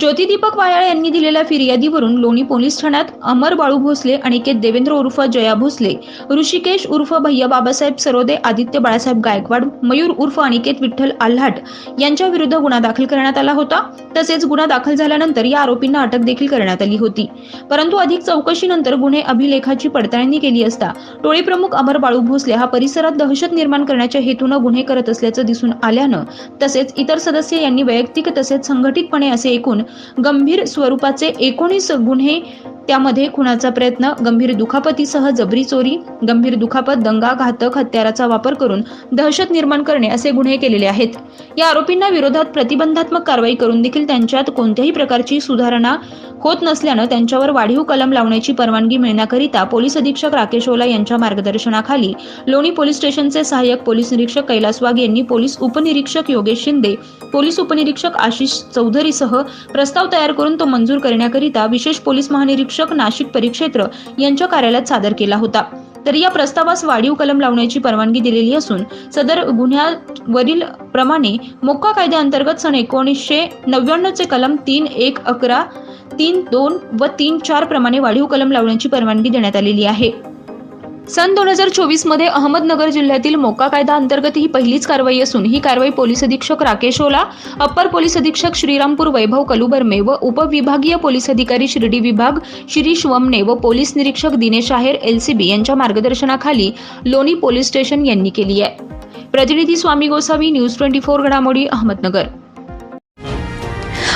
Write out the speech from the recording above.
ज्योतिदीपक वायाळ यांनी दिलेल्या फिर्यादीवरून लोणी पोलीस ठाण्यात अमर बाळू भोसले अनिकेत देवेंद्र उर्फ जया भोसले ऋषिकेश उर्फ भैया बाबासाहेब सरोदे आदित्य बाळासाहेब गायकवाड मयूर उर्फ अनिकेत विठ्ठल आल्हाट यांच्या विरुद्ध गुन्हा दाखल करण्यात आला होता. तसेच गुन्हा दाखल झाल्यानंतर या आरोपींना अटक देखील करण्यात आली होती. परंतु अधिक चौकशीनंतर गुन्हे अभिलेखाची पडताळणी केली असता टोळी प्रमुख अमर बाळू भोसले हा परिसरात दहशत निर्माण करण्याच्या हेतूनं गुन्हे करत असल्याचं दिसून आल्यानं तसेच इतर सदस्य यांनी वैयक्तिक तसेच संघटितपणे असे एकूण गंभीर स्वरूपाचे एकोणीस गुन्हे त्यामध्ये खुनाचा प्रयत्न गंभीर दुखापतीसह जबरी चोरी गंभीर दुखापत दंगा घातक हत्याराचा वापर करून दहशत निर्माण करणे असे गुन्हे केलेले आहेत. या आरोपींना विरोधात प्रतिबंधात्मक कारवाई करून देखील त्यांच्यात कोणत्याही प्रकारची सुधारणा होत नसल्यानं त्यांच्यावर वाढीव कलम लावण्याची परवानगी मिळण्याकरिता पोलीस अधीक्षक राकेश ओला यांच्या मार्गदर्शनाखाली लोणी पोलीस स्टेशनचे सहाय्यक पोलीस निरीक्षक कैलास वाघ यांनी पोलीस उपनिरीक्षक योगेश शिंदे पोलीस उपनिरीक्षक आशिष चौधरीसह प्रस्ताव तयार करून तो मंजूर करण्याकरिता विशेष पोलीस महानिरीक्षक नाशिक परिक्षेत्र यांच्या कार्यालयात सादर केला होता. तर या प्रस्तावास वाढीव कलम लावण्याची परवानगी दिलेली असून सदर गुन्ह्यावरील प्रमाणे मोक्का कायद्याअंतर्गत सन एकोणीसशे नव्याण्णवचे कलम तीन एक अकरा तीन दोन व तीन चार प्रमाणे वाढीव कलम लावण्याची परवानगी देण्यात आलेली आहे. सन दोन हजार चोवीसमध्ये अहमदनगर जिल्ह्यातील मोका कायदा अंतर्गत ही पहिलीच कारवाई असून ही कारवाई पोलीस अधीक्षक राकेश ओला अप्पर पोलीस अधीक्षक श्रीरामपूर वैभव कलुबर्मे व उपविभागीय पोलीस अधिकारी शिर्डी विभाग शिरीष वमने व पोलीस निरीक्षक दिनेश आहेर एलसीबी यांच्या मार्गदर्शनाखाली लोणी पोलीस स्टेशन यांनी केली आहे. प्रतिनिधी Swami Gosavi news twenty four घडामोडी अहमदनगर.